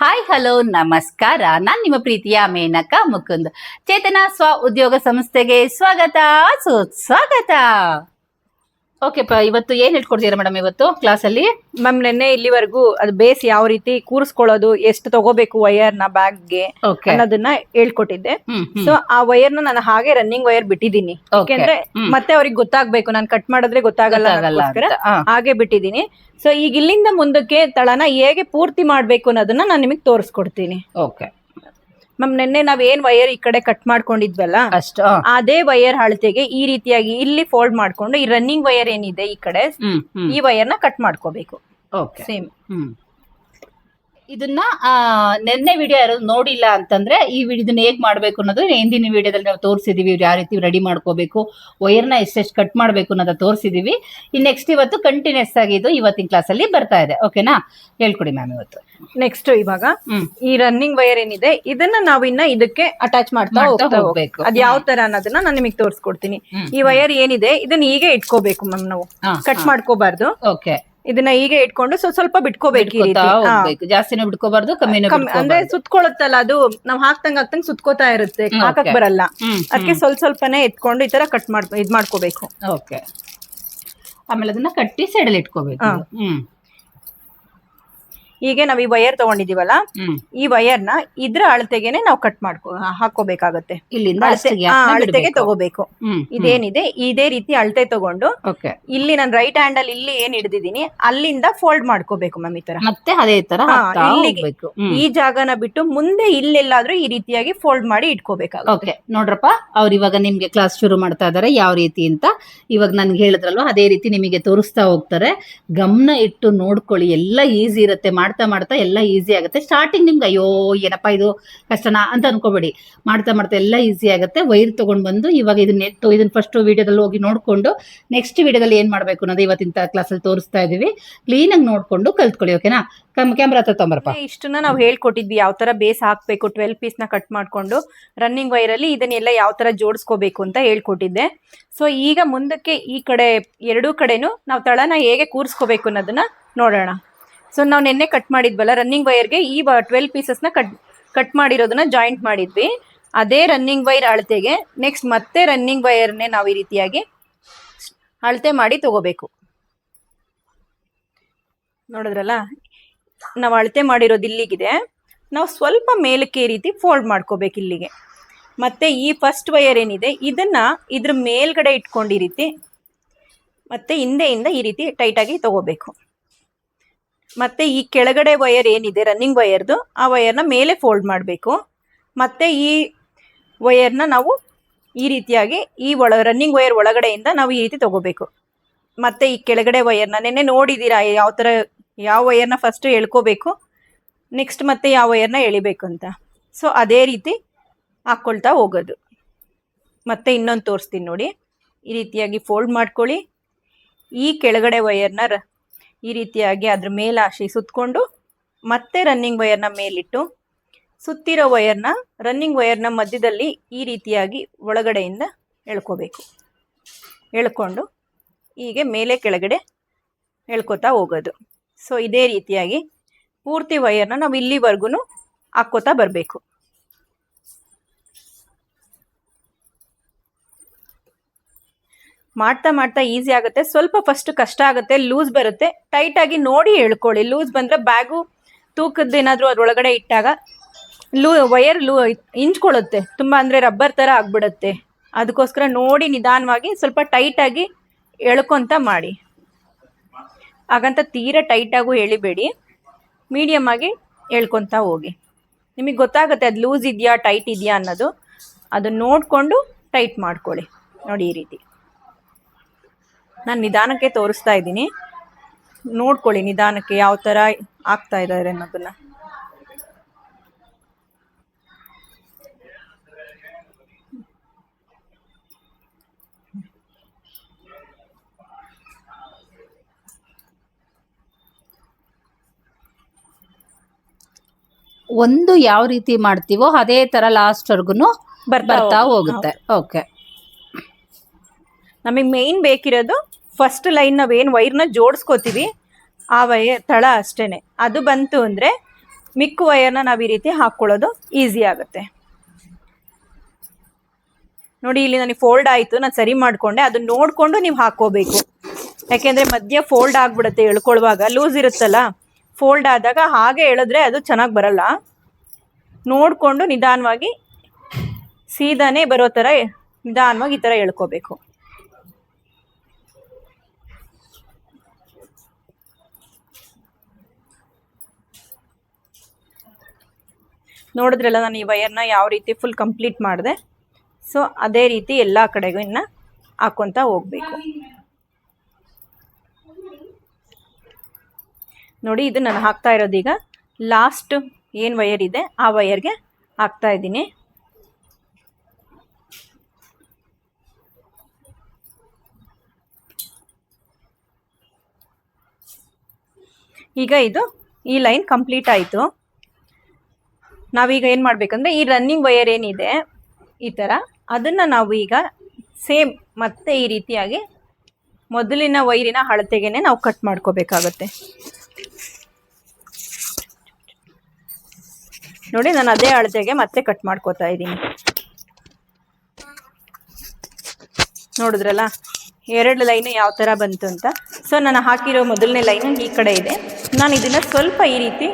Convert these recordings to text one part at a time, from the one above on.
Hi hello ನಮಸ್ಕಾರ. ನಾನು ನಿಮ್ಮ ಪ್ರೀತಿಯ ಮೇನಕ ಮುಕುಂದ್. ಚೇತನ ಸ್ವ ಉದ್ಯೋಗ ಸಂಸ್ಥೆಗೆ ಸ್ವಾಗತ. ಸುಸ್ವಾಗತ ಓಕೆ ಇವತ್ತು ಏನ್ ಹೇಳ್ಕೊಡ್ತೀರಾ ಮೇಡಮ್ ಇವತ್ತು ಕ್ಲಾಸಲ್ಲಿ ಮ್ಯಾಮ್ ನೆನ್ನೆ ಇಲ್ಲಿವರೆಗೂ ಅದು ಬೇಸ್ ಯಾವ ರೀತಿ ಕೂರಿಸ್ಕೊಳ್ಳೋದು ಎಷ್ಟು ತಗೋಬೇಕು ವೈರ್ನ ಬ್ಯಾಗ್ಗೆ ಅನ್ನೋದನ್ನ ಹೇಳ್ಕೊಟ್ಟಿದ್ದೆ. ಸೊ ಆ ವೈರ್ನ ನಾನು ಹಾಗೆ ರನ್ನಿಂಗ್ ವೈರ್ ಬಿಟ್ಟಿದ್ದೀನಿ. ಯಾಕೆಂದ್ರೆ ಮತ್ತೆ ಅವ್ರಿಗೆ ಗೊತ್ತಾಗ್ಬೇಕು ನಾನು ಕಟ್ ಮಾಡಿದ್ರೆ ಗೊತ್ತಾಗಲ್ಲ ಗೊತ್ತಾಗಲ್ಲ ಅನ್ನೋದಕ್ಕೋಸ್ಕರ ಹಾಗೆ ಬಿಟ್ಟಿದ್ದೀನಿ. ಸೊ ಈಗ ಇಲ್ಲಿಂದ ಮುಂದಕ್ಕೆ ತಳನ ಹೇಗೆ ಪೂರ್ತಿ ಮಾಡ್ಬೇಕು ಅನ್ನೋದನ್ನ ನಾನು ನಿಮಗೆ ತೋರಿಸ್ಕೊಡ್ತೀನಿ. ಓಕೆ ಮ್ಯಾಮ್ ನೆನ್ನೆ ನಾವ್ ಏನ್ ವಯರ್ ಈ ಕಡೆ ಕಟ್ ಮಾಡ್ಕೊಂಡಿದ್ವಲ್ಲ? ಅಷ್ಟು ಆ, ಅದೇ ವಯರ್ ಅಳತೆಗೆ ಈ ರೀತಿಯಾಗಿ ಇಲ್ಲಿ ಫೋಲ್ಡ್ ಮಾಡ್ಕೊಂಡು ಈ ರನ್ನಿಂಗ್ ವಯರ್ ಏನಿದೆ ಈ ಕಡೆ ಹ್ಮ್ ಹ್ಮ್. ಈ ವಯರ್ನ ಕಟ್ ಮಾಡ್ಕೋಬೇಕು. ಓಕೆ ಸೇಮ್ ಹ್ಮ್. ಇದನ್ನ ನಿನ್ನೆ ವಿಡಿಯೋ ಯಾರು ನೋಡಿಲ್ಲ ಅಂತಂದ್ರೆ ಈ ವಿಡಿಯೋ ಇದನ್ನ ಹೇಗ್ ಮಾಡ್ಬೇಕು ಅನ್ನೋದು ಹಿಂದಿನ ವಿಡಿಯೋದಲ್ಲಿ ನಾವು ತೋರಿಸಿದೀವಿ. ಯಾವ ರೀತಿ ರೆಡಿ ಮಾಡ್ಕೋಬೇಕು ವೈರ್ನ ಎಷ್ಟೆಷ್ಟು ಕಟ್ ಮಾಡ್ಬೇಕು ಅನ್ನೋದ ತೋರಿಸಿದೀವಿ. ಈ ನೆಕ್ಸ್ಟ್ ಇವತ್ತು ಕಂಟಿನ್ಯೂಸ್ ಆಗಿ ಇದು ಇವತ್ತಿನ ಕ್ಲಾಸ್ ಅಲ್ಲಿ ಬರ್ತಾ ಇದೆ. ಓಕೆನಾ ಹೇಳ್ಕೊಡಿ ಮ್ಯಾಮ್ ಇವತ್ತು. ನೆಕ್ಸ್ಟ್ ಇವಾಗ ಈ ರನ್ನಿಂಗ್ ವೈರ್ ಏನಿದೆ ಇದನ್ನ ನಾವು ಇನ್ನ ಇದಕ್ಕೆ ಅಟ್ಯಾಚ್ ಮಾಡ್ತಾ ಹೋಗ್ತಾ ಹೋಗ್ಬೇಕು. ಅದ್ ಯಾವ ತರ ಅನ್ನೋದನ್ನ ನಾನು ನಿಮಗೆ ತೋರಿಸ್ಕೊಡ್ತೀನಿ. ಈ ವೈರ್ ಏನಿದೆ ಇದನ್ನ ಹೀಗೆ ಇಟ್ಕೋಬೇಕು ಮ್ಯಾಮ್ ನಾವು. ಕಟ್. ಮಾಡ್ಕೋಬಾರ್ದು. ಓಕೆ ಇದನ್ನ ಹೀಗೆ ಇಟ್ಕೊಂಡು ಸೊ ಸ್ವಲ್ಪ ಬಿಟ್ಕೋಬೇಕು ಈ ರೀತಿ. ರೀತಿ ಹಾ. ಹೋಗ್ಬೇಕು ಜಾಸ್ತಿನೂ ಬಿಟ್ಕೋಬಾರ್ದು ಕಮ್ಮಿನೂ ಕಮ್ಮಿ- ಅಂದ್ರೆ ಸುತ್ಕೊಳತ್ತಲ್ಲ ಅದು ನಾವ್ ಹಾಕ್ತಂಗ್ ಹಾಕ್ತಂಗ್ ಸುತ್ಕೋತಾ ಇರುತ್ತೆ ಹ್ಮ್, ಹಾಕಕ್ okay. ಬರಲ್ಲ ಹ್ಮ್ ಅದಕ್ಕೆ ಸ್ವಲ್ಪ ಸ್ವಲ್ಪನೇ ಎತ್ಕೊಂಡು ಈ ತರ ಕಟ್ ಮಾಡ್ ಇದ್ ಮಾಡ್ಕೋಬೇಕು ಓಕೆ ಆಮೇಲೆ ಅದನ್ನ ಕಟ್ಟಿ ಸೈಡಲ್ಲಿ ಇಟ್ಕೋಬೇಕು ಹಾ. ಹ್ಮ್ ಹೀಗೆ ನಾವ್ ಈ ವೈರ್ ತಗೊಂಡಿದೀವಲ್ಲ? ಈ ವೈರ್ನ ಇದ್ರ ಅಳತೆಗೆನೆ ನಾವು ಕಟ್ ಮಾಡ್ಕೊ ಹಾಕೋಬೇಕಾಗತ್ತೆ ಇಲ್ಲಿಂದ ಅಳತೆಗೆ ತಗೋಬೇಕು. ಇದೇನಿದೆ? ಇದೇ ರೀತಿ ಅಳತೆ ತಗೊಂಡು ಓಕೆ ಇಲ್ಲಿ ನಾನು ರೈಟ್ ಹ್ಯಾಂಡ್ ಅಲ್ಲಿ ಇಲ್ಲಿ ಏನ್ ಹಿಡ್ದಿದೀನಿ ಅಲ್ಲಿಂದ ಫೋಲ್ಡ್ ಮಾಡ್ಕೋಬೇಕು ಮ್ಯಾಮ್ ಈ ತರ. ಮತ್ತೆ ಅದೇ ತರ ಈ ಜಾಗನ ಬಿಟ್ಟು ಮುಂದೆ ಇಲ್ಲೆಲ್ಲಾದ್ರೂ ಈ ರೀತಿಯಾಗಿ ಫೋಲ್ಡ್ ಮಾಡಿ ಇಟ್ಕೋಬೇಕಾಗುತ್ತೆ. ನೋಡ್ರಪ್ಪ ಅವ್ರು ಇವಾಗ ನಿಮ್ಗೆ ಕ್ಲಾಸ್ ಶುರು ಮಾಡ್ತಾ ಇದಾರೆ ಯಾವ ರೀತಿ ಅಂತ. ಇವಾಗ ನನ್ಗೆ ಹೇಳಿದ್ರಲ್ವ ಅದೇ ರೀತಿ ನಿಮಗೆ ತೋರಿಸ್ತಾ ಹೋಗ್ತಾರೆ. ಗಮನ ಇಟ್ಟು ನೋಡ್ಕೊಳ್ಳಿ ಎಲ್ಲ ಈಸಿ ಇರುತ್ತೆ ಮಾಡ್ತಾ ಮಾಡ್ತಾ ಎಲ್ಲ ಈಸಿ ಆಗುತ್ತೆ. ಸ್ಟಾರ್ಟಿಂಗ್ ನಿಮ್ಗೆ ಅಯ್ಯೋ, ಏನಪ್ಪ ಇದು ಕಷ್ಟನಾ ಅಂತ ಅನ್ಕೋಬೇಡಿ. ಮಾಡ್ತಾ ಮಾಡ್ತಾ ಎಲ್ಲ ಈಸಿ ಆಗುತ್ತೆ. ವೈರ್ ತಗೊಂಡ್ ಬಂದು ಇವಾಗ ಇದನ್ನ ನೆಟ್ಟು, ಇದನ್ನ ಫಸ್ಟ್ ವಿಡಿಯೋದಲ್ಲಿ ಹೋಗಿ ನೋಡ್ಕೊಂಡು ನೆಕ್ಸ್ಟ್ ವಿಡಿಯೋದಲ್ಲಿ ಏನ್ ಮಾಡ್ಬೇಕು ಅನ್ನೋದು ಇವತ್ತಿನ ಕ್ಲಾಸಲ್ಲಿ ತೋರಿಸ್ತಾ ಇದೀವಿ ಕ್ಲೀನಾಗಿ ನೋಡ್ಕೊಂಡು ಕಲ್ತ್ಕೊಳ್ಳಿ ಓಕೆನಾ ಕ್ಯಾಮ್ರಾ ಹತ್ರ ತೊಂಬರಪ್ಪ ಇಷ್ಟನ್ನ ನಾವು ಹೇಳ್ಕೊಟ್ಟಿದ್ವಿ. ಯಾವ ತರ ಬೇಸ್ ಹಾಕ್ಬೇಕು ಟ್ವೆಲ್ ಪೀಸ್ನ ಕಟ್ ಮಾಡ್ಕೊಂಡು ರನ್ನಿಂಗ್ ವೈರ್ ಅಲ್ಲಿ ಇದನ್ನೆಲ್ಲ ಯಾವ ತರ ಜೋಡಿಸ್ಕೋಬೇಕು ಅಂತ ಹೇಳ್ಕೊಟ್ಟಿದ್ದೆ. ಸೊ ಈಗ ಮುಂದಕ್ಕೆ ಈ ಕಡೆ, ಎರಡೂ ಕಡೆನೂ ನಾವು ತಳನ ಹೇಗೆ ಕೂರಿಸ್ಕೋಬೇಕು ಅನ್ನೋದನ್ನ ನೋಡೋಣ. ಸೊ ನಾವು ನಿನ್ನೆ ಕಟ್ ಮಾಡಿದ್ವಲ್ಲ ರನ್ನಿಂಗ್ ವೈರ್ಗೆ ಈ ಟ್ವೆಲ್ ಪೀಸಸ್ನ ಕಟ್ ಕಟ್ ಮಾಡಿರೋದನ್ನ ಜಾಯಿಂಟ್ ಮಾಡಿದ್ವಿ. ಅದೇ ರನ್ನಿಂಗ್ ವೈರ್ ಅಳತೆಗೆ ನೆಕ್ಸ್ಟ್ ಮತ್ತೆ ರನ್ನಿಂಗ್ ವೈರ್ನೇ ನಾವು ಈ ರೀತಿಯಾಗಿ ಅಳತೆ ಮಾಡಿ ತಗೋಬೇಕು. ನೋಡಿದ್ರಲ್ಲ? ನಾವು ಅಳತೆ ಮಾಡಿರೋದು ಇಲ್ಲಿಗಿದೆ. ನಾವು ಸ್ವಲ್ಪ ಮೇಲಕ್ಕೆ ಈ ರೀತಿ ಫೋಲ್ಡ್ ಮಾಡ್ಕೋಬೇಕು ಇಲ್ಲಿಗೆ. ಮತ್ತೆ ಈ ಫಸ್ಟ್ ವೈರ್ ಏನಿದೆ, ಇದನ್ನ ಇದ್ರ ಮೇಲ್ಗಡೆ ಇಟ್ಕೊಂಡು ಈ ರೀತಿ, ಮತ್ತೆ ಹಿಂದೆಯಿಂದ ಈ ರೀತಿ ಟೈಟಾಗಿ ತಗೋಬೇಕು. ಮತ್ತೆ ಈ ಕೆಳಗಡೆ ವಯರ್ ಏನಿದೆ ರನ್ನಿಂಗ್ ವಯರ್ದು ಆ ವಯರ್ನ ಮೇಲೆ ಫೋಲ್ಡ್ ಮಾಡಬೇಕು. ಮತ್ತೆ ಈ ವಯರ್ನ ನಾವು ಈ ರೀತಿಯಾಗಿ ಈ ಒಳ ರನ್ನಿಂಗ್ ವಯರ್ ಒಳಗಡೆಯಿಂದ ನಾವು ಈ ರೀತಿ ತಗೋಬೇಕು. ಮತ್ತೆ ಈ ಕೆಳಗಡೆ ವಯರ್ನ ನೆನ್ನೆ ನೋಡಿದ್ದೀರಾ, ಯಾವ ಥರ ಯಾವ ವಯರ್ನ ಫಸ್ಟ್ ಎಳ್ಕೋಬೇಕು ನೆಕ್ಸ್ಟ್ ಮತ್ತೆ ಯಾವ ವಯರ್ನ ಎಳಿಬೇಕು ಅಂತ. ಸೊ ಅದೇ ರೀತಿ ಹಾಕ್ಕೊಳ್ತಾ ಹೋಗೋದು. ಮತ್ತೆ ಇನ್ನೊಂದು ತೋರಿಸ್ತೀನಿ ನೋಡಿ. ಈ ರೀತಿಯಾಗಿ ಫೋಲ್ಡ್ ಮಾಡ್ಕೊಳ್ಳಿ. ಈ ಕೆಳಗಡೆ ವಯರ್ನ ಈ ರೀತಿಯಾಗಿ ಅದ್ರ ಮೇಲಾಶಿ ಸುತ್ತಕೊಂಡು ಮತ್ತೆ ರನ್ನಿಂಗ್ ವಯರ್ನ ಮೇಲಿಟ್ಟು ಸುತ್ತಿರೋ ವಯರ್ನ ರನ್ನಿಂಗ್ ವಯರ್ನ ಮಧ್ಯದಲ್ಲಿ ಈ ರೀತಿಯಾಗಿ ಒಳಗಡೆಯಿಂದ ಎಳ್ಕೋಬೇಕು. ಎಳ್ಕೊಂಡು ಹೀಗೆ ಮೇಲೆ ಕೆಳಗಡೆ ಎಳ್ಕೊತಾ ಹೋಗೋದು. ಸೊ ಇದೇ ರೀತಿಯಾಗಿ ಪೂರ್ತಿ ವಯರ್ನ ನಾವು ಇಲ್ಲಿವರೆಗೂ ಹಾಕ್ಕೋತಾ ಬರಬೇಕು. ಮಾಡ್ತಾ ಮಾಡ್ತಾ ಈಸಿ ಆಗುತ್ತೆ. ಸ್ವಲ್ಪ ಫಸ್ಟ್ ಕಷ್ಟ ಆಗುತ್ತೆ ಲೂಸ್ ಬರುತ್ತೆ. ಟೈಟಾಗಿ ನೋಡಿ ಹೇಳ್ಕೊಳ್ಳಿ. ಲೂಸ್ ಬಂದರೆ ಬ್ಯಾಗು ತೂಕದ್ದೇನಾದರೂ ಅದ್ರೊಳಗಡೆ ಇಟ್ಟಾಗ ಲೂ ವಯರ್ ಲೂ ಇಂಚ್ಕೊಳ್ಳುತ್ತೆ. ತುಂಬ ಅಂದರೆ ರಬ್ಬರ್ ಥರ ಆಗ್ಬಿಡುತ್ತೆ. ಅದಕ್ಕೋಸ್ಕರ ನೋಡಿ ನಿಧಾನವಾಗಿ, ಸ್ವಲ್ಪ ಟೈಟಾಗಿ ಎಳ್ಕೊಂತ ಮಾಡಿ. ಹಾಗಂತ ತೀರಾ ಟೈಟಾಗೂ ಹೇಳಿಬೇಡಿ ಮೀಡಿಯಮ್ ಆಗಿ ಎಳ್ಕೊತಾ ಹೋಗಿ. ನಿಮಗೆ ಗೊತ್ತಾಗುತ್ತೆ ಅದು ಲೂಸ್ ಇದೆಯಾ ಟೈಟ್ ಇದೆಯಾ ಅನ್ನೋದು. ಅದನ್ನ ನೋಡಿಕೊಂಡು ಟೈಟ್ ಮಾಡ್ಕೊಳ್ಳಿ. ನೋಡಿ ಈ ರೀತಿ. ನಾನು ನಿಧಾನಕ್ಕೆ ತೋರಿಸ್ತಾ ಇದ್ದೀನಿ. ನೋಡ್ಕೊಳ್ಳಿ ನಿಧಾನಕ್ಕೆ ಯಾವ ಥರ ಆಗ್ತಾ ಇದ್ದಾರೆ ಅನ್ನೋದನ್ನು. ಒಂದು ಯಾವ ರೀತಿ ಮಾಡ್ತೀವೋ ಅದೇ ತರ ಲಾಸ್ಟ್ ವರ್ಗುನು ಬರ್ತಾ ಹೋಗುತ್ತೆ. ಓಕೆ ನಮಗೆ ಮೇನ್ ಬೇಕಿರೋದು ಫಸ್ಟ್ ಲೈನ್ ನಾವೇನು ವೈರ್ನ ಜೋಡಿಸ್ಕೋತೀವಿ, ಆ ವೈರ್ ತಳ ಅಷ್ಟೇ ಅದು ಬಂತು ಅಂದರೆ ಮಿಕ್ಕು ವೈರ್ನ ನಾವು ಈ ರೀತಿ ಹಾಕ್ಕೊಳ್ಳೋದು ಈಸಿ ಆಗುತ್ತೆ. ನೋಡಿ, ಇಲ್ಲಿ ನನಗೆ ಫೋಲ್ಡ್ ಆಯಿತು, ನಾನು ಸರಿ ಮಾಡಿಕೊಂಡೆ. ಅದು ನೋಡಿಕೊಂಡು ನೀವು ಹಾಕೋಬೇಕು ಯಾಕೆಂದರೆ ಮಧ್ಯ ಫೋಲ್ಡ್ ಆಗಿಬಿಡುತ್ತೆ ಎಳ್ಕೊಳ್ಳುವಾಗ ಲೂಸ್ ಇರುತ್ತಲ್ಲ ಫೋಲ್ಡ್ ಆದಾಗ ಹಾಗೆ ಎಳೆದ್ರೆ ಅದು ಚೆನ್ನಾಗಿ ಬರಲ್ಲ. ನೋಡಿಕೊಂಡು ನಿಧಾನವಾಗಿ, ಸೀದಾನೇ ಬರೋ ಥರ ನಿಧಾನವಾಗಿ ಈ ಥರ ಎಳ್ಕೋಬೇಕು ನೋಡಿದ್ರಲ್ಲ ನಾನು ಈ ವಯರ್ನ ಯಾವ ರೀತಿ ಫುಲ್ ಕಂಪ್ಲೀಟ್ ಮಾಡಿದೆ. ಸೊ ಅದೇ ರೀತಿ ಎಲ್ಲ ಕಡೆಗೂ ಇನ್ನು ಹಾಕ್ಕೊತಾ ಹೋಗಬೇಕು. ನೋಡಿ, ಇದು ನಾನು ಹಾಕ್ತಾ ಇರೋದೀಗ ಲಾಸ್ಟ್ ಏನು ವಯರ್ ಇದೆ, ಆ ವಯರ್ಗೆ ಹಾಕ್ತಾ ಇದ್ದೀನಿ. ಈಗ ಇದು ಈ ಲೈನ್ ಕಂಪ್ಲೀಟ್ ಆಯಿತು. ನಾವೀಗ ಏನು ಮಾಡಬೇಕಂದ್ರೆ ಈ ರನ್ನಿಂಗ್ ವಯರ್ ಏನಿದೆ ಈ ಥರ ಅದನ್ನು ನಾವು ಈಗ ಸೇಮ್ ಮತ್ತೆ ಈ ರೀತಿಯಾಗಿ ಮೊದಲಿನ ವೈರಿನ ಅಳತೆಗೆ ನಾವು ಕಟ್ ಮಾಡ್ಕೋಬೇಕಾಗತ್ತೆ. ನೋಡಿ, ನಾನು ಅದೇ ಅಳತೆಗೆ ಮತ್ತೆ ಕಟ್ ಮಾಡ್ಕೋತಾ ಇದ್ದೀನಿ. ನೋಡಿದ್ರಲ್ಲ, ಎರಡು ಲೈನು ಯಾವ ಥರ ಬಂತು ಅಂತ. ಸೊ ನಾನು ಹಾಕಿರೋ ಮೊದಲನೇ ಲೈನು ಈ ಕಡೆ ಇದೆ. ನಾನು ಇದನ್ನು ಸ್ವಲ್ಪ ಈ ರೀತಿ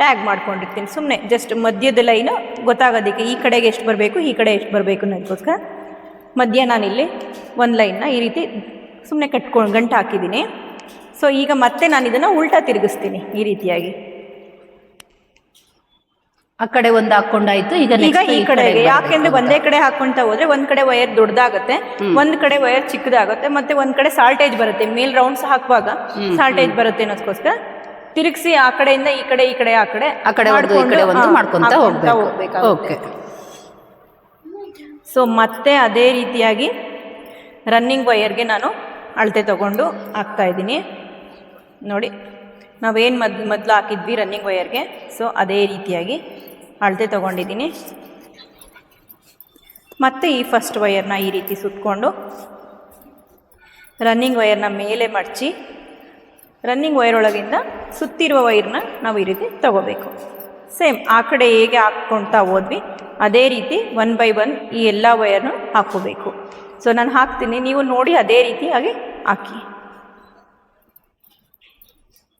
ಟ್ಯಾಗ್ ಮಾಡ್ಕೊಂಡಿರ್ತೀನಿ. ಸುಮ್ಮನೆ ಜಸ್ಟ್ ಮಧ್ಯದ ಲೈನು ಗೊತ್ತಾಗೋದಕ್ಕೆ ಈ ಕಡೆಗೆ ಎಷ್ಟು ಬರಬೇಕು ಈ ಕಡೆ ಎಷ್ಟು ಬರಬೇಕು ಅನ್ನೋದಕ್ಕೋಸ್ಕರ ಮಧ್ಯ ನಾನಿಲ್ಲಿ ಒಂದು ಲೈನ್ನ ಈ ರೀತಿ ಸುಮ್ಮನೆ ಕಟ್ಕೊಂಡು ಗಂಟು ಹಾಕಿದ್ದೀನಿ. ಸೊ ಈಗ ಮತ್ತೆ ನಾನು ಇದನ್ನು ಉಲ್ಟಾ ತಿರುಗಿಸ್ತೀನಿ ಈ ರೀತಿಯಾಗಿ. ಆ ಕಡೆ ಒಂದು ಹಾಕೊಂಡಾಯ್ತು ಈಗ ಈಗ ಈ ಕಡೆಗೆ. ಯಾಕೆಂದ್ರೆ ಒಂದೇ ಕಡೆ ಹಾಕೊಂತ ಹೋದ್ರೆ ಒಂದ್ ಕಡೆ ವೈರ್ ದೊಡ್ಡದಾಗತ್ತೆ ಒಂದ್ ಕಡೆ ವೈರ್ ಚಿಕ್ಕದಾಗುತ್ತೆ ಮತ್ತೆ ಒಂದ್ ಕಡೆ ಸಾಲ್ಟೇಜ್ ಬರುತ್ತೆ. ಮೇಲ್ ರೌಂಡ್ಸ್ ಹಾಕುವಾಗ ಸಾಲ್ಟೇಜ್ ಬರುತ್ತೆ ಅನ್ನೋದಕ್ಕೋಸ್ಕರ ತಿರುಗಿಸಿ ಆ ಕಡೆಯಿಂದ ಈ ಕಡೆ ಈ ಕಡೆ ಆ ಕಡೆ ಆ ಕಡೆ ಒಂದು ಈ ಕಡೆ ಒಂದು ಮಾಡ್ಕೊಂತ ಹೋಗ್ಬೇಕು. ಓಕೆ ಸೊ ಮತ್ತೆ ಅದೇ ರೀತಿಯಾಗಿ ರನ್ನಿಂಗ್ ವೈಯರ್ಗೆ ನಾನು ಅಳತೆ ತಗೊಂಡು ಹಾಕ್ತಾ ಇದ್ದೀನಿ. ನೋಡಿ ನಾವೇನು ಮದ್ ಮೊದಲು ಹಾಕಿದ್ವಿ ರನ್ನಿಂಗ್ ವೈಯರ್ಗೆ ಸೊ ಅದೇ ರೀತಿಯಾಗಿ ಅಳತೆ ತಗೊಂಡಿದ್ದೀನಿ. ಮತ್ತೆ ಈ ಫಸ್ಟ್ ವೈಯರ್ನ ಈ ರೀತಿ ಸುತ್ತಕೊಂಡು ರನ್ನಿಂಗ್ ವೈಯರ್ನ ಮೇಲೆ ಮಡಚಿ ರನ್ನಿಂಗ್ ವೈರ್ ಒಳಗಿಂದ ಸುತ್ತಿರುವ ವೈರ್ನ ನಾವು ಈ ರೀತಿ ತಗೋಬೇಕು. ಸೇಮ್ ಆ ಕಡೆ ಹೇಗೆ ಹಾಕ್ಕೊಳ್ತಾ ಹೋದ್ವಿ ಅದೇ ರೀತಿ ಒನ್ ಬೈ ಒನ್ ಈ ಎಲ್ಲ ವೈರ್ನು ಹಾಕೋಬೇಕು ಸೊ ನಾನು ಹಾಕ್ತೀನಿ ನೀವು ನೋಡಿ ಅದೇ ರೀತಿ ಹಾಗೆ ಹಾಕಿ.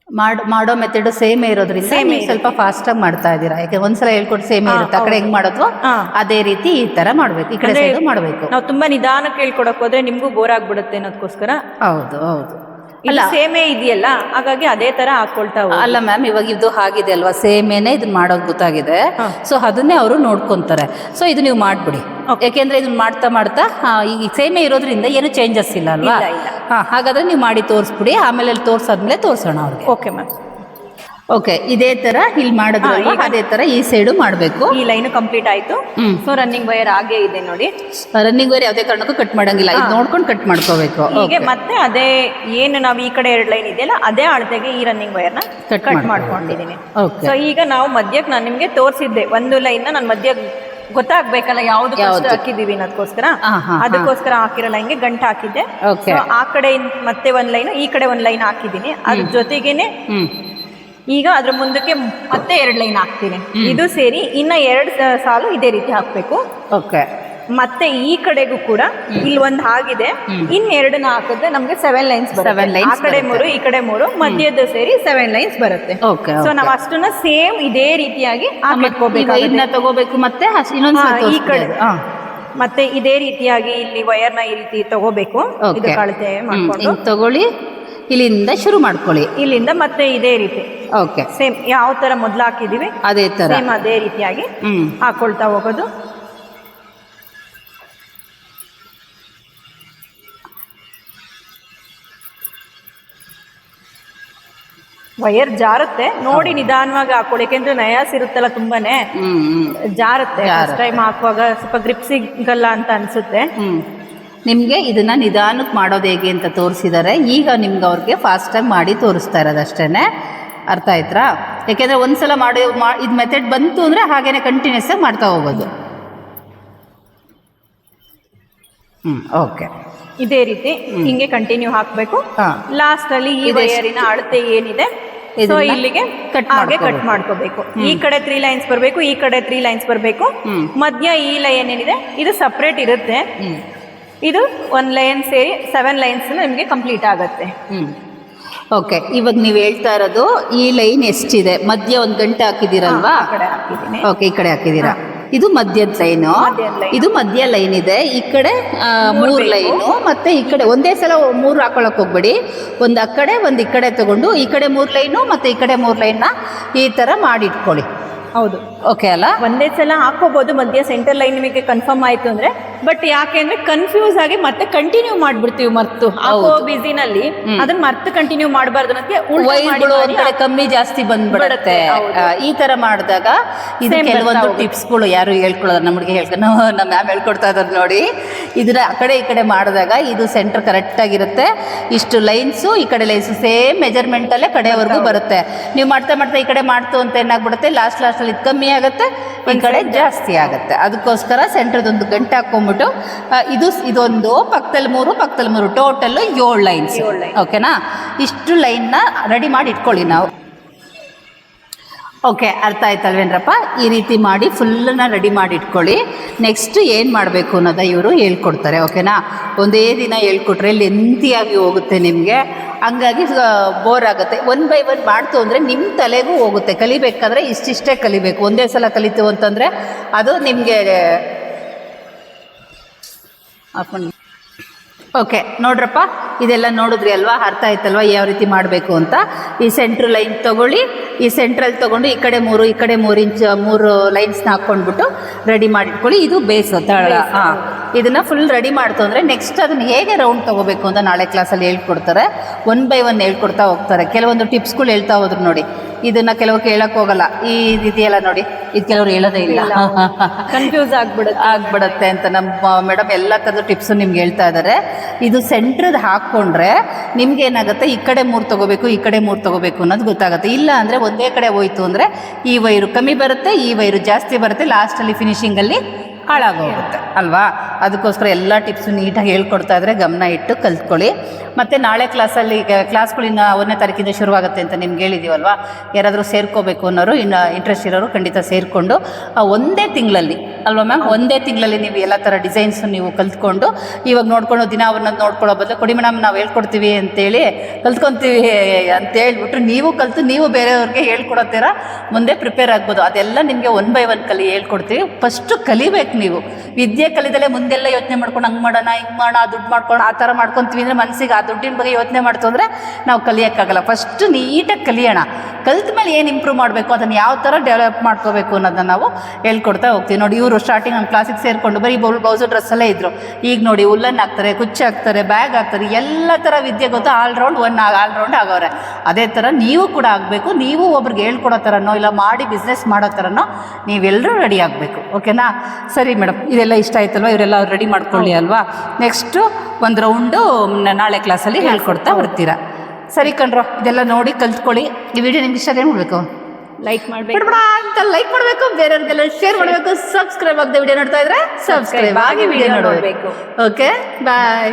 ಮಾಡ್ ಮಾಡೋ ಮೆಥಡ್ ಸೇಮ್ ಇರೋದ್ರಿಂದ ಸೇಮ್ ಸ್ವಲ್ಪ ಫಾಸ್ಟ್ ಆಗಿ ಮಾಡ್ತಾ ಇದ್ದೀರಾ. ಯಾಕೆ ಒಂದ್ಸಲ ಹೇಳ್ಕೊಟ್ಟು ಸೇಮ್ ಇರುತ್ತೆ. ಆ ಕಡೆ ಹೆಂಗ್ ಮಾಡೋದು. ಅದೇ ರೀತಿ ಈ ತರ ಮಾಡ್ಬೇಕು. ಈ ಕಡೆ ಮಾಡಬೇಕು ಮಾಡ್ಬೇಕು. ನಾವು ತುಂಬಾ ನಿಧಾನಕ್ಕೆ ಹೇಳ್ಕೊಡಕ್ ಹೋದ್ರೆ ನಿಮಗೂ ಬೋರ್ ಆಗ್ಬಿಡುತ್ತೆ ಅನ್ನೋದಕ್ಕೋಸ್ಕರ ಹೌದು ಹೌದು. ಇಲ್ಲ ಸೇಮೇ ಇದೆಯಲ್ಲ? ಹಾಗಾಗಿ ಅದೇ ತರ ಹಾಕೊಳ್ತಾ ಅಲ್ಲ ಮ್ಯಾಮ್ ಇವಾಗ ಇದು ಆಗಿದೆ ಅಲ್ವಾ? ಸೇಮೇನೆ ಇದನ್ನ ಮಾಡೋದು ಗೊತ್ತಾಗಿದೆ. ಸೊ ಅದನ್ನೇ ಅವರು ನೋಡ್ಕೊಂತಾರೆ. ಸೊ ಇದು ನೀವು ಮಾಡ್ಬಿಡಿ. ಯಾಕೆಂದ್ರೆ ಇದನ್ನ ಮಾಡ್ತಾ ಮಾಡ್ತಾ ಈ ಈಗ ಸೇಮೆ ಇರೋದ್ರಿಂದ ಏನು ಚೇಂಜಸ್ ಇಲ್ಲ ಅಲ್ವಾ. ಹಾಗಾದ್ರೆ ನೀವು ಮಾಡಿ ತೋರಿಸ್ಬಿಡಿ. ಆಮೇಲೆ ಅಲ್ಲಿ ತೋರ್ಸಾದ್ಮೇಲೆ ತೋರ್ಸೋಣ ಅವ್ರಿಗೆ. ಓಕೆ ಮ್ಯಾಮ್ ಓಕೆ ಇದೇ ತರ ಇಲ್ಲಿ ಮಾಡೋದು ಈಗ- ಅದೇ ತರ ಈ ಸೈಡು ಮಾಡಬೇಕು. ಈ ಲೈನ್ ಕಂಪ್ಲೀಟ್ ಆಯ್ತು. ಸೊ ರನ್ನಿಂಗ್ ವೈರ್ ಹಾಗೆ ಇದೆ ನೋಡಿ. ರನ್ನಿಂಗ್ ವೈರ್ ಯಾವುದೇ ಕಾರಣಕ್ಕೂ ಕಟ್ ಮಾಡಂಗಿಲ್ಲ. ಇದು ನೋಡ್ಕೊಂಡು ಕಟ್ ಮಾಡ್ಕೋಬೇಕು. ಹೀಗೆ ಮತ್ತೆ ಅದೇ ಏನು ನಾವು ಈ ಕಡೆ ಎರಡು ಲೈನ್ ಇದೆಯಲ್ಲ ಅದೇ ಅಳತೆಗೆ ಈ ರನ್ನಿಂಗ್ ವೈರ್ನ ಕಟ್. ಮಾಡ್ಕೊಂಡಿದ್ದೀನಿ ಸೊ ಈಗ ನಾವು ಮಧ್ಯಕ್ಕೆ ನಾನು ನಿಮಗೆ ತೋರಿಸಿದ್ದೆ ಒಂದು ಲೈನ್ ನಾನು ಮಧ್ಯ ಗೊತ್ತಾಗ್ಬೇಕಲ್ಲ ಯಾವ್ದು? ಹಾಕಿದೀವಿ ಅನ್ನೋದಕ್ಕೋಸ್ಕರ. ಅದಕ್ಕೋಸ್ಕರ ಹಾಕಿರೋ ಲೈನ್ಗೆ ಗಂಟು ಹಾಕಿದ್ದೆ. ಆ ಕಡೆ ಮತ್ತೆ ಒಂದ್ ಲೈನ್ ಈ ಕಡೆ ಒಂದ್ ಲೈನ್ ಹಾಕಿದೀನಿ ಅದ್ರ ಜೊತೆಗೇನೆ ಈಗ ಅದ್ರ ಮುಂದಕ್ಕೆ ಮತ್ತೆ ಎರಡು ಲೈನ್ ಹಾಕ್ತೀನಿ. ಇದು ಸೇರಿ ಇನ್ನ ಎರಡು ಸಾಲು ಇದೇ ರೀತಿ ಹಾಕ್ಬೇಕು. ಓಕೆ. ಮತ್ತೆ ಈ ಕಡೆಗೂ ಕೂಡ ಇಲ್ಲಿ ಒಂದು ಆಗಿದೆ ಎರಡನ್ನ ಹಾಕಿದ್ರೆ ನಮ್ಗೆ ಸೆವೆನ್ ಲೈನ್ಸ್ ಬರುತ್ತೆ. ಆ ಕಡೆ ಮೂರು ಈ ಕಡೆ ಮೂರು ಮಧ್ಯದ ಸೇರಿ ಸೆವೆನ್ ಲೈನ್ಸ್ ಬರುತ್ತೆ. ಸೊ ನಾವು ಅಷ್ಟನ್ನ ಸೇಮ್ ಇದೇ ರೀತಿಯಾಗಿ ತಗೋಬೇಕು ಮತ್ತೆ ಈ ಕಡೆ. ಮತ್ತೆ ಇದೇ ರೀತಿಯಾಗಿ ಇಲ್ಲಿ ವಯರ್ನ ಈ ರೀತಿ ತಗೋಬೇಕು. ಇದು ಕಳತೆ ತಗೊಳ್ಳಿ ಇಲ್ಲಿಂದ ಶುರು ಮಾಡ್ಕೊಳ್ಳಿ. ಇಲ್ಲಿಂದ ಮತ್ತೆ ಇದೇ ರೀತಿ. ಓಕೆ ಸೇಮ್ ಯಾವ ತರ ಮೊದ್ಲು ಹಾಕಿದೀವಿ? ಅದೇ ತರ. ಸೇಮ್ ಅದೇ ರೀತಿಯಾಗಿ ಹ್ಮ್. ಹಾಕೊಳ್ತಾ ಹೋಗೋದು. ವಯರ್ ಜಾರುತ್ತೆ. ನೋಡಿ ನಿಧಾನವಾಗಿ ಹಾಕೊಳ್ಳಿ ಯಾಕೆಂದ್ರೆ ನಯಾಸ್ ಇರುತ್ತಲ್ಲ ತುಂಬಾನೇ? ಜಾರುತ್ತೆ. ಟೈಮ್ ಹಾಕುವಾಗ ಸ್ವಲ್ಪ ಗ್ರಿಪ್ ಸಿಗಲ್ಲ ಅಂತ ಅನ್ಸುತ್ತೆ. ನಿಮಗೆ ನಿಮ್ಗೆ ಇದನ್ನ ನಿಧಾನಕ್ಕೆ ಮಾಡೋದು ಹೇಗೆ ಅಂತ ತೋರಿಸಿದ್ದಾರೆ ಈಗ ನಿಮ್ಗೆ ಅವ್ರಿಗೆ ಫಾಸ್ಟಾಗಿ ಮಾಡಿ ತೋರಿಸ್ತಾ ಇರೋದು ಅಷ್ಟೇನೆ. ಅರ್ಥ ಆಯ್ತಾ ಯಾಕೆಂದ್ರೆ ಒಂದ್ಸಲ ಮಾಡಿ ಮಾ ಇದು ಮೆಥಡ್ ಬಂತು ಅಂದ್ರೆ ಹಾಗೇನೆ ಕಂಟಿನ್ಯೂಸ್ ಆಗಿ ಮಾಡ್ತಾ ಹೋಗೋದು. ಹ್ಮ್ ಓಕೆ ಇದೇ ರೀತಿ ಹಿಂಗೆ ಕಂಟಿನ್ಯೂ ಹಾಕ್ಬೇಕು. ಲಾಸ್ಟಲ್ಲಿ ಈ ವೈಯರಿನ ಅಳತೆ ಏನಿದೆ ಸೊ ಇಲ್ಲಿಗೆ ಕಟ್ ಹಾಗೆ ಕಟ್ ಮಾಡ್ಕೋಬೇಕು. ಈ ಕಡೆ ತ್ರೀ ಲೈನ್ಸ್ ಬರಬೇಕು ಈ ಕಡೆ ತ್ರೀ ಲೈನ್ಸ್ ಬರಬೇಕು. ಮಧ್ಯ ಈ ಲೈನ್ ಏನಿದೆ ಇದು ಸಪ್ರೇಟ್ ಇರುತ್ತೆ. ಇದು ಒನ್ ಲೈನ್ ಸೇರಿ ಸೆವೆನ್ ಲೈನ್ಸ್ ನಿಮಗೆ ಕಂಪ್ಲೀಟ್ ಆಗುತ್ತೆ. ಓಕೆ ಇವಾಗ ನೀವು ಹೇಳ್ತಾ ಇರೋದು ಈ ಲೈನ್ ಎಷ್ಟಿದೆ? ಮಧ್ಯ ಒಂದು ಗಂಟೆ ಹಾಕಿದ್ದೀರಲ್ವಾ? ಓಕೆ ಈ ಕಡೆ ಹಾಕಿದ್ದೀರಾ? ಇದು ಮಧ್ಯದ ಲೈನು. ಇದು ಮಧ್ಯ ಲೈನ್ ಇದೆ. ಈ ಕಡೆ ಮೂರು ಲೈನು ಮತ್ತೆ ಈ ಕಡೆ ಒಂದೇ ಸಲ ಮೂರು ಹಾಕೊಳಕ್ ಹೋಗ್ಬೇಡಿ. ಒಂದು ಆ ಕಡೆ ಒಂದು ಈ ಕಡೆ ತಗೊಂಡು ಈ ಕಡೆ ಮೂರು ಲೈನು ಮತ್ತೆ ಈ ಕಡೆ ಮೂರು ಲೈನ್ ಈ ತರ ಮಾಡಿಟ್ಕೊಳ್ಳಿ. ಹೌದು. ಓಕೆ ಅಲ್ಲ? ಒಂದೇ ಸಲ ಹಾಕೋಬಹುದು ಮಧ್ಯ ಸೆಂಟರ್ ಲೈನ್ ನಿಮಗೆ ಕನ್ಫರ್ಮ್ ಆಯ್ತು ಅಂದ್ರೆ. ಬಟ್ ಯಾಕೆ ಅಂದ್ರೆ ಕನ್ಫ್ಯೂಸ್ ಆಗಿ ಮತ್ತೆ ಕಂಟಿನ್ಯೂ ಮಾಡ್ಬಿಡ್ತೀವಿ ಮರ್ತು. ಹಾಕೋ ಬಿಸಿನಲ್ಲಿ ಅದನ್ನ ಮರ್ತು ಕಂಟಿನ್ಯೂ ಮಾಡಬಾರ್ದು ಅನ್ನೋದಕ್ಕೆ ಕಮ್ಮಿ ಜಾಸ್ತಿ ಬಂದ್ಬಿಡುತ್ತೆ. ಈ ತರ ಮಾಡಿದಾಗ ಇದು ಕೆಲವೊಂದು ಟಿಪ್ಸ್ಗಳು ಟಿಪ್ಸ್ಗಳು ಯಾರು ಹೇಳ್ಕೊಳ್ಳೋದು ನಮಗೆ ಹೇಳ್ಕೊಂಡು ನಮ್ಮ ಮ್ಯಾಮ್ ಹೇಳ್ಕೊಡ್ತಾ ಇದ್ದಾರೆ ನೋಡಿ. ಇದರ ಆ ಕಡೆ ಈ ಕಡೆ ಮಾಡಿದಾಗ ಇದು ಸೆಂಟರ್ ಕರೆಕ್ಟ್ ಆಗಿರುತ್ತೆ. ಇಷ್ಟು ಲೈನ್ಸು ಈ ಕಡೆ ಲೈನ್ಸು ಸೇಮ್ ಮೆಜರ್ಮೆಂಟ್ ಅಲ್ಲೇ ಕಡೆವರೆಗೂ ಬರುತ್ತೆ. ನೀವು ಮಾಡ್ತಾ ಮಾಡ್ತಾ ಈ ಕಡೆ ಮಾಡ್ತು ಅಂತ ಏನಾಗ್ಬಿಡುತ್ತೆ? ಲಾಸ್ಟ್ ಲಾಸ್ಟ್ ಇದು ಕಮ್ಮಿ ಆಗುತ್ತೆ ಈ ಕಡೆ ಜಾಸ್ತಿ ಆಗುತ್ತೆ. ಅದಕ್ಕೋಸ್ಕರ ಸೆಂಟ್ರದೊಂದು ಗಂಟೆ ಹಾಕೊಂಡ್ಬಿಟ್ಟು ಆ, ಇದು ಇದೊಂದು ಪಕ್ಕದಲ್ಲಿ ಮೂರು ಪಕ್ಕದಲ್ಲಿ ಮೂರು ಟೋಟಲ್ ಏಳು ಲೈನ್ಸ್. ಓಕೆನಾ? ಇಷ್ಟು ಲೈನ್ನ ರೆಡಿ ಮಾಡಿ ಇಟ್ಕೊಳ್ಳಿ ನಾವು. ಓಕೆ, ಅರ್ಥ ಆಯ್ತಲ್ವೇನ್ರಪ್ಪ ಈ ರೀತಿ ಮಾಡಿ ಫುಲ್ಲನ್ನ ರೆಡಿ ಮಾಡಿ ಇಟ್ಕೊಳ್ಳಿ ನೆಕ್ಸ್ಟ್ ಏನು ಮಾಡಬೇಕು ಅನ್ನೋದ ಇವರು ಹೇಳ್ಕೊಡ್ತಾರೆ, ಓಕೆನಾ? ಒಂದೇ ದಿನ ಹೇಳ್ಕೊಟ್ರೆ ಲೆಂತಿಯಾಗಿ ಹೋಗುತ್ತೆ ನಿಮಗೆ. ಹಂಗಾಗಿ ಬೋರ್ ಆಗುತ್ತೆ. ಒನ್ ಬೈ ಒನ್ ಮಾಡ್ತು ಅಂದರೆ ನಿಮ್ಮ ತಲೆಗೂ ಹೋಗುತ್ತೆ. ಕಲಿಬೇಕಾದ್ರೆ ಇಷ್ಟಿಷ್ಟೇ ಕಲಿಬೇಕು. ಒಂದೇ ಸಲ ಕಲಿತು ಅಂತಂದರೆ ಅದು ನಿಮಗೆ ಓಕೆ, ನೋಡ್ರಪ್ಪ? ಇದೆಲ್ಲ ನೋಡಿದ್ರಿ ಅಲ್ವಾ? ಅರ್ಥ ಆಯ್ತಲ್ವಾ? ಯಾವ ರೀತಿ ಮಾಡಬೇಕು ಅಂತ. ಈ ಸೆಂಟ್ರ್ ಲೈನ್ ತಗೊಳ್ಳಿ. ಈ ಸೆಂಟ್ರಲ್ಲಿ ತೊಗೊಂಡು ಈ ಕಡೆ ಮೂರು ಈ ಕಡೆ ಮೂರು ಇಂಚ್ ಮೂರು ಲೈನ್ಸ್ನ ಹಾಕ್ಕೊಂಡ್ಬಿಟ್ಟು ರೆಡಿ ಮಾಡಿಟ್ಕೊಳ್ಳಿ. ಇದು ಬೇಸ್ ತಳ ಹಾಂ. ಇದನ್ನು ಫುಲ್ ರೆಡಿ ಮಾಡ್ತು ಅಂದರೆ ನೆಕ್ಸ್ಟ್ ಅದನ್ನು ಹೇಗೆ ರೌಂಡ್ ತೊಗೋಬೇಕು ಅಂತ ನಾಳೆ ಕ್ಲಾಸಲ್ಲಿ ಹೇಳ್ಕೊಡ್ತಾರೆ. ಒನ್ ಬೈ ಒನ್ ಹೇಳ್ಕೊಡ್ತಾ ಹೋಗ್ತಾರೆ. ಕೆಲವೊಂದು ಟಿಪ್ಸ್ಗಳು ಹೇಳ್ತಾ ಹೋದ್ರು ನೋಡಿ. ಇದನ್ನು ಕೆಲವು ಕೇಳಕ್ಕೆ ಹೋಗಲ್ಲ. ಈ ಇದೆಯಲ್ಲ ನೋಡಿ. ಇದು ಕೆಲವರು ಹೇಳೋದೇ ಇಲ್ಲ. ಕನ್ಫ್ಯೂಸ್ ಆಗ್ಬಿಡುತ್ತೆ. ಆಗ್ಬಿಡತ್ತೆ ಅಂತ ನಮ್ಮ ಮೇಡಮ್ ಎಲ್ಲ ಥರದ ಟಿಪ್ಸು ನಿಮ್ಗೆ ಹೇಳ್ತಾ ಇದ್ದಾರೆ. ಇದು ಸೆಂಟ್ರದ್ ಹಾಕ್ಕೊಂಡ್ರೆ ನಿಮ್ಗೆ ಏನಾಗುತ್ತೆ ಈ ಕಡೆ ಮೂರು ತಗೋಬೇಕು, ಈ ಕಡೆ ಮೂರು ತಗೋಬೇಕು ಅನ್ನೋದು ಗೊತ್ತಾಗುತ್ತೆ. ಇಲ್ಲ ಅಂದರೆ ಒಂದೇ ಕಡೆ ಹೋಯ್ತು ಅಂದರೆ ಈ ವೈರು ಕಮ್ಮಿ ಬರುತ್ತೆ, ಈ ವೈರು ಜಾಸ್ತಿ ಬರುತ್ತೆ ಲಾಸ್ಟಲ್ಲಿ ಫಿನಿಷಿಂಗಲ್ಲಿ ಹಾಳಾಗೋಗುತ್ತೆ. ಅಲ್ವಾ? ಅದಕ್ಕೋಸ್ಕರ ಎಲ್ಲ ಟಿಪ್ಸು ನೀಟಾಗಿ ಹೇಳ್ಕೊಡ್ತಾ ಇದ್ರೆ ಗಮನ ಇಟ್ಟು ಕಲ್ತ್ಕೊಳ್ಳಿ. ಮತ್ತು ನಾಳೆ ಕ್ಲಾಸಲ್ಲಿ ಈಗ ಕ್ಲಾಸ್ಗಳು ಇನ್ನು ಒಂದನೇ ತಾರೀಕಿಂದ ಶುರುವಾಗುತ್ತೆ ಅಂತ ನಿಮ್ಗೆ ಹೇಳಿದ್ದೀವಲ್ವಾ ಯಾರಾದರೂ ಸೇರ್ಕೋಬೇಕು ಅನ್ನೋರು, ಇನ್ನು ಇಂಟ್ರೆಸ್ಟ್ ಇರೋರು ಖಂಡಿತ ಸೇರಿಕೊಂಡು ಒಂದೇ ತಿಂಗಳಲ್ಲಿ, ಅಲ್ವಾ ಮ್ಯಾಮ್ ಒಂದೇ ತಿಂಗಳಲ್ಲಿ ನೀವು ಎಲ್ಲ ಥರ ಡಿಸೈನ್ಸು ನೀವು ಕಲ್ತ್ಕೊಂಡು, ಇವಾಗ ನೋಡ್ಕೊಂಡು ದಿನ ಅವನ್ನೊಂದು ನೋಡ್ಕೊಳ್ಳೋ ಬದಲು, ಕೊಡಿ ಮೇಡಮ್ ನಾವು ಹೇಳ್ಕೊಡ್ತೀವಿ ಅಂತೇಳಿ ಕಲ್ತ್ಕೊತೀವಿ ಅಂತ ಹೇಳ್ಬಿಟ್ರೆ ನೀವು ಕಲ್ತು, ನೀವು ಬೇರೆಯವ್ರಿಗೆ ಹೇಳ್ಕೊಡೋ ಥರ ಮುಂದೆ ಪ್ರಿಪೇರ್ ಆಗ್ಬೋದು. ಅದೆಲ್ಲ ನಿಮಗೆ ಒನ್ ಬೈ ಒನ್ ಕಲಿ ಹೇಳ್ಕೊಡ್ತೀವಿ. ಫಸ್ಟು ಕಲಿಬೇಕು ನೀವು. ವಿದ್ಯೆ ಕಲಿದಲೆ ಮುಂದೆಲ್ಲ ಯೋಚನೆ ಮಾಡ್ಕೊಂಡು ಹಂಗೆ ಮಾಡೋಣ, ಹಿಂಗೆ ಮಾಡೋಣ, ದುಡ್ಡು ಮಾಡ್ಕೊಂಡು ಆ ಥರ ಮಾಡ್ಕೊತೀವಿ ಅಂದರೆ ಮನಸ್ಸಿಗೆ ಆ ದುಡ್ಡಿನ ಬಗ್ಗೆ ಯೋಚನೆ ಮಾಡ್ತು ಅಂದರೆ ನಾವು ಕಲಿಯೋಕ್ಕಾಗಲ್ಲ. ಫಸ್ಟು ನೀಟಾಗಿ ಕಲಿಯೋಣ. ಕಲಿತ ಮೇಲೆ ಏನು ಇಂಪ್ರೂವ್ ಮಾಡಬೇಕು, ಅದನ್ನು ಯಾವ ಥರ ಡೆವಲಪ್ ಮಾಡ್ಕೋಬೇಕು ಅನ್ನೋದನ್ನು ನಾವು ಹೇಳ್ಕೊಡ್ತಾ ಹೋಗ್ತೀವಿ. ನೋಡಿ, ಇವರು ಸ್ಟಾರ್ಟಿಂಗ್ ನಮ್ಮ ಕ್ಲಾಸಿಗೆ ಸೇರಿಕೊಂಡು ಬರೀ ಬೌಲ್ ಬ್ಲೌಸು ಡ್ರೆಸ್ಸಲ್ಲೇ ಇದ್ದರು ಈಗ ನೋಡಿ ಉಲ್ಲನ್ ಹಾಕ್ತಾರೆ, ಕುಚ್ಚು ಹಾಕ್ತಾರೆ ಬ್ಯಾಗ್ ಹಾಕ್ತಾರೆ, ಎಲ್ಲ ಥರ ವಿದ್ಯೆ ಗೊತ್ತು. All round one all round ಆಗೋರೆ. ಅದೇ ಥರ ನೀವು ಕೂಡ ಆಗಬೇಕು. ನೀವು ಒಬ್ರಿಗೆ ಹೇಳ್ಕೊಡೋ ಥರನೋ, ಇಲ್ಲ ಮಾಡಿ ಬಿಸ್ನೆಸ್ ಮಾಡೋ ಥರನೋ ನೀವೆಲ್ಲರೂ ರೆಡಿ ಆಗಬೇಕು. ಓಕೆನಾ ಸರಿ ಮೇಡಮ್ ಇದೆಲ್ಲ ಇಷ್ಟ ಆಯ್ತಲ್ವಾ? ಇವರೆಲ್ಲ ರೆಡಿ ಮಾಡ್ಕೊಳ್ಳಿ ಅಲ್ವಾ? ನೆಕ್ಸ್ಟು ಒಂದು ರೌಂಡು ನಾಳೆ ಕ್ಲಾಸಲ್ಲಿ ಹೇಳ್ಕೊಡ್ತಾ ಬರ್ತೀರಾ. ಸರಿ ಕಣ್ರೋ ಇದೆಲ್ಲ ನೋಡಿ ಕಲ್ತ್ಕೊಳ್ಳಿ. ಈ ವಿಡಿಯೋ ನಿಮ್ಗೆ ಇಷ್ಟ ಏನು ಮಾಡಬೇಕು? ಲೈಕ್ ಮಾಡಬೇಕು. ಅಂತ ಲೈಕ್ ಮಾಡಬೇಕು ಬೇರೆಯವ್ರಿಗೆಲ್ಲ ಶೇರ್ ಮಾಡಬೇಕು ಸಬ್ಸ್ಕ್ರೈಬ್ ಆಗದೆ ವಿಡಿಯೋ ನೋಡ್ತಾ ಇದ್ರೆ ಸಬ್ಸ್ಕ್ರೈಬ್ ಆಗಿ ವಿಡಿಯೋ ನೋಡಬೇಕು. Okay bye